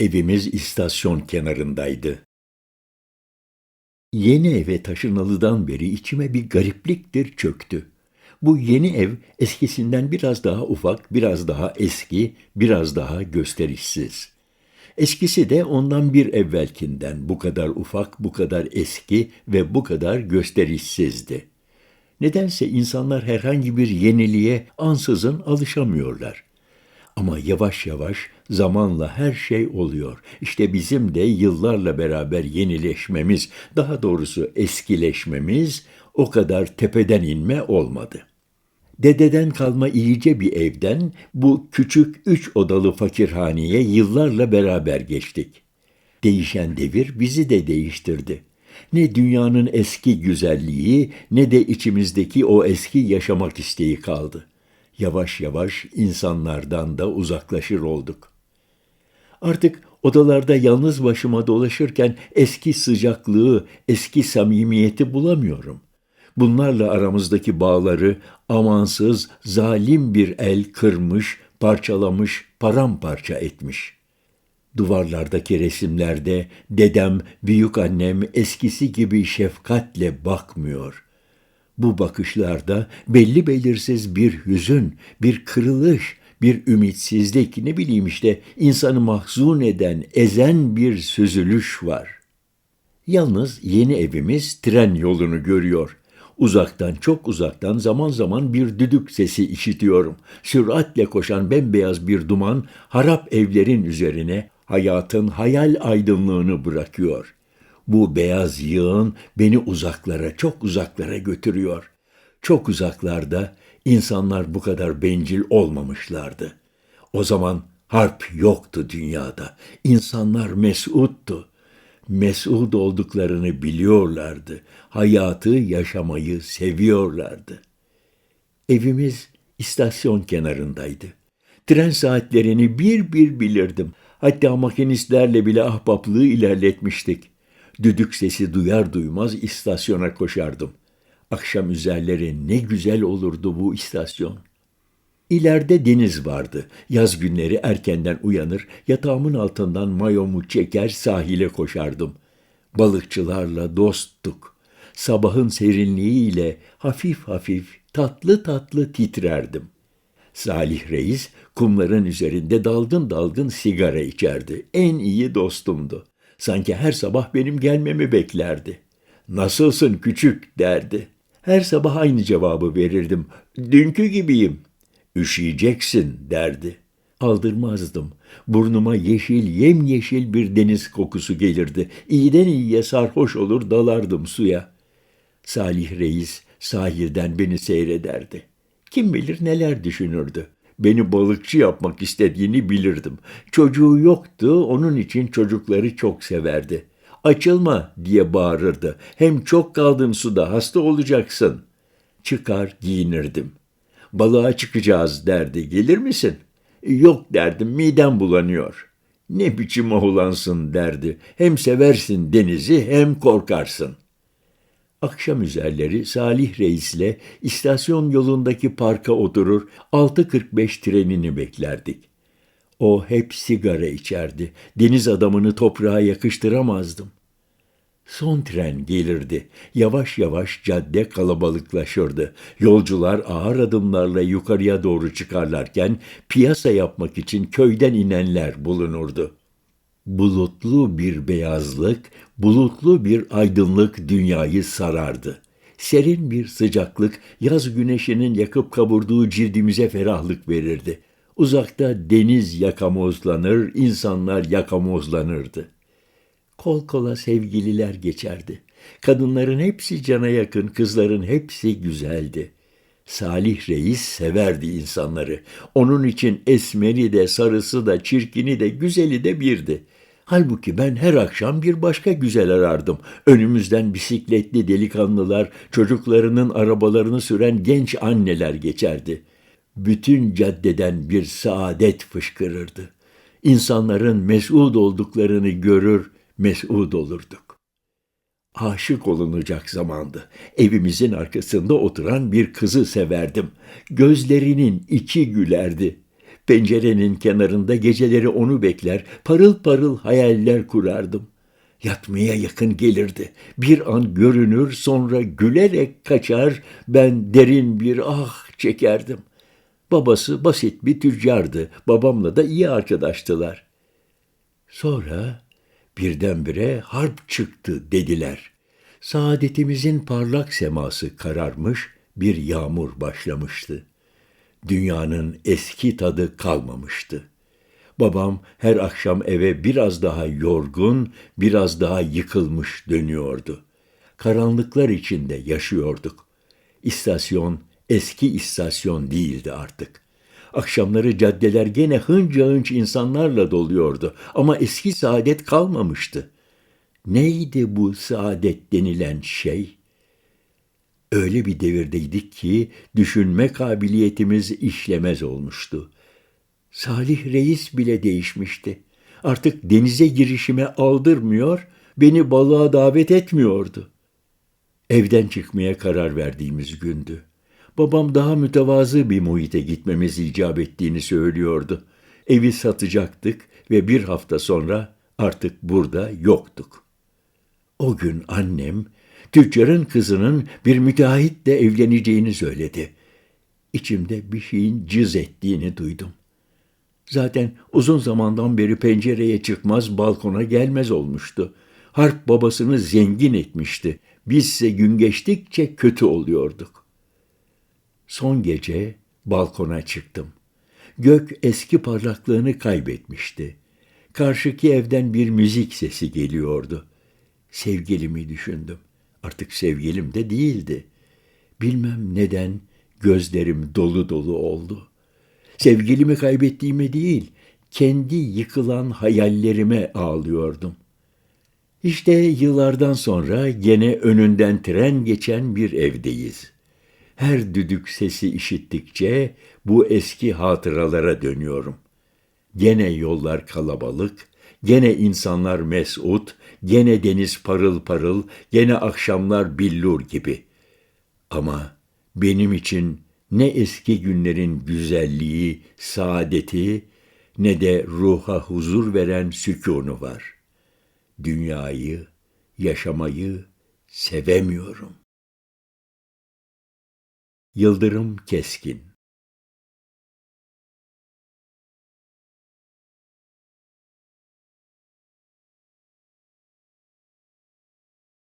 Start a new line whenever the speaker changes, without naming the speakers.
Evimiz istasyon kenarındaydı. Yeni eve taşınalıdan beri içime bir garipliktir çöktü. Bu yeni ev eskisinden biraz daha ufak, biraz daha eski, biraz daha gösterişsiz. Eskisi de ondan bir evvelkinden bu kadar ufak, bu kadar eski ve bu kadar gösterişsizdi. Nedense insanlar herhangi bir yeniliğe ansızın alışamıyorlar. Ama yavaş yavaş zamanla her şey oluyor. İşte bizim de yıllarla beraber yenileşmemiz, daha doğrusu eskileşmemiz o kadar tepeden inme olmadı. Dededen kalma iyice bir evden bu küçük üç odalı fakirhaneye yıllarla beraber geçtik. Değişen devir bizi de değiştirdi. Ne dünyanın eski güzelliği ne de içimizdeki o eski yaşamak isteği kaldı. Yavaş yavaş insanlardan da uzaklaşır olduk. Artık odalarda yalnız başıma dolaşırken eski sıcaklığı, eski samimiyeti bulamıyorum. Bunlarla aramızdaki bağları amansız, zalim bir el kırmış, parçalamış, paramparça etmiş. Duvarlardaki resimlerde dedem, büyük annem eskisi gibi şefkatle bakmıyor. Bu bakışlarda belli belirsiz bir hüzün, bir kırılış, bir ümitsizlik, ne bileyim işte insanı mahzun eden, ezen bir süzülüş var. Yalnız yeni evimiz tren yolunu görüyor. Uzaktan, çok uzaktan zaman zaman bir düdük sesi işitiyorum. Süratle koşan bembeyaz bir duman harap evlerin üzerine hayatın hayal aydınlığını bırakıyor. Bu beyaz yığın beni uzaklara, çok uzaklara götürüyor. Çok uzaklarda insanlar bu kadar bencil olmamışlardı. O zaman harp yoktu dünyada. İnsanlar mesuttu mesut olduklarını biliyorlardı. Hayatı yaşamayı seviyorlardı. Evimiz istasyon kenarındaydı. Tren saatlerini bir bir bilirdim. Hatta makinistlerle bile ahbaplığı ilerletmiştik. Düdük sesi duyar duymaz istasyona koşardım. Akşam üzerleri ne güzel olurdu bu istasyon. İleride deniz vardı. Yaz günleri erkenden uyanır, yatağımın altından mayomu çeker sahile koşardım. Balıkçılarla dosttuk. Sabahın serinliğiyle hafif hafif, tatlı tatlı titrerdim. Salih Reis kumların üzerinde dalgın dalgın sigara içerdi. En iyi dostumdu. Sanki her sabah benim gelmemi beklerdi. Nasılsın küçük derdi. Her sabah aynı cevabı verirdim. Dünkü gibiyim. Üşüyeceksin derdi. Aldırmazdım. Burnuma yeşil, yemyeşil bir deniz kokusu gelirdi. İyiden iyiye sarhoş olur dalardım suya. Salih Reis sahilden beni seyrederdi. Kim bilir neler düşünürdü. Beni balıkçı yapmak istediğini bilirdim. Çocuğu yoktu, onun için çocukları çok severdi. Açılma diye bağırırdı. Hem çok kaldın suda, hasta olacaksın. Çıkar giyinirdim balığa çıkacağız derdi. Gelir misin? Yok derdim midem bulanıyor. Ne biçim oğlansın derdi. Hem seversin denizi hem korkarsın. Akşam üzerleri Salih Reis'le istasyon yolundaki parka oturur 6.45 trenini beklerdik. O hep sigara içerdi. Deniz adamını toprağa yakıştıramazdım. Son tren gelirdi. Yavaş yavaş cadde kalabalıklaşırdı. Yolcular ağır adımlarla yukarıya doğru çıkarlarken piyasa yapmak için köyden inenler bulunurdu. Bulutlu bir beyazlık, bulutlu bir aydınlık dünyayı sarardı. Serin bir sıcaklık yaz güneşinin yakıp kavurduğu cildimize ferahlık verirdi. Uzakta deniz yakamozlanır, insanlar yakamozlanırdı.'' kol kola sevgililer geçerdi. Kadınların hepsi cana yakın, kızların hepsi güzeldi. Salih Reis severdi insanları. Onun için esmeri de, sarısı da, çirkini de, güzeli de birdi. Halbuki ben her akşam bir başka güzel arardım. Önümüzden bisikletli delikanlılar, çocuklarının arabalarını süren genç anneler geçerdi. Bütün caddeden bir saadet fışkırırdı. İnsanların mesud olduklarını görür, mesud olurduk. Aşık olunacak zamandı. Evimizin arkasında oturan bir kızı severdim. Gözlerinin içi gülerdi. Pencerenin kenarında geceleri onu bekler, parıl parıl hayaller kurardım. Yatmaya yakın gelirdi. Bir an görünür, sonra gülerek kaçar, ben derin bir ah çekerdim. Babası basit bir tüccardı, babamla da iyi arkadaştılar. Sonra birdenbire harp çıktı dediler. Saadetimizin parlak seması kararmış, bir yağmur başlamıştı. Dünyanın eski tadı kalmamıştı. Babam her akşam eve biraz daha yorgun, biraz daha yıkılmış dönüyordu. Karanlıklar içinde yaşıyorduk. İstasyon eski istasyon değildi artık. Akşamları caddeler gene hınca hınç insanlarla doluyordu ama eski saadet kalmamıştı. Neydi bu saadet denilen şey? Öyle bir devirdeydik ki düşünme kabiliyetimiz işlemez olmuştu. Salih Reis bile değişmişti. Artık denize girişime aldırmıyor, beni balığa davet etmiyordu. Evden çıkmaya karar verdiğimiz gündü. Babam daha mütevazı bir muhite gitmemiz icap ettiğini söylüyordu. Evi satacaktık ve bir hafta sonra artık burada yoktuk. O gün annem tüccarın kızının bir müteahhitle evleneceğini söyledi. İçimde bir şeyin cız ettiğini duydum. Zaten uzun zamandan beri pencereye çıkmaz, balkona gelmez olmuştu. Harp babasını zengin etmişti. Bizse gün geçtikçe kötü oluyorduk. Son gece balkona çıktım. Gök eski parlaklığını kaybetmişti. Karşıki evden bir müzik sesi geliyordu. Sevgilimi düşündüm. Artık sevgilim de değildi. Bilmem neden gözlerim dolu dolu oldu. Sevgilimi kaybettiğime değil, kendi yıkılan hayallerime ağlıyordum. İşte yıllardan sonra gene önünden tren geçen bir evdeyiz. Her düdük sesi işittikçe bu eski hatıralara dönüyorum. Gene yollar kalabalık, gene insanlar mesut, gene deniz parıl parıl, gene akşamlar billur gibi. Ama benim için ne eski günlerin güzelliği, saadeti ne de ruha huzur veren sükûnu var. Dünyayı, yaşamayı sevemiyorum. Yıldırım Keskin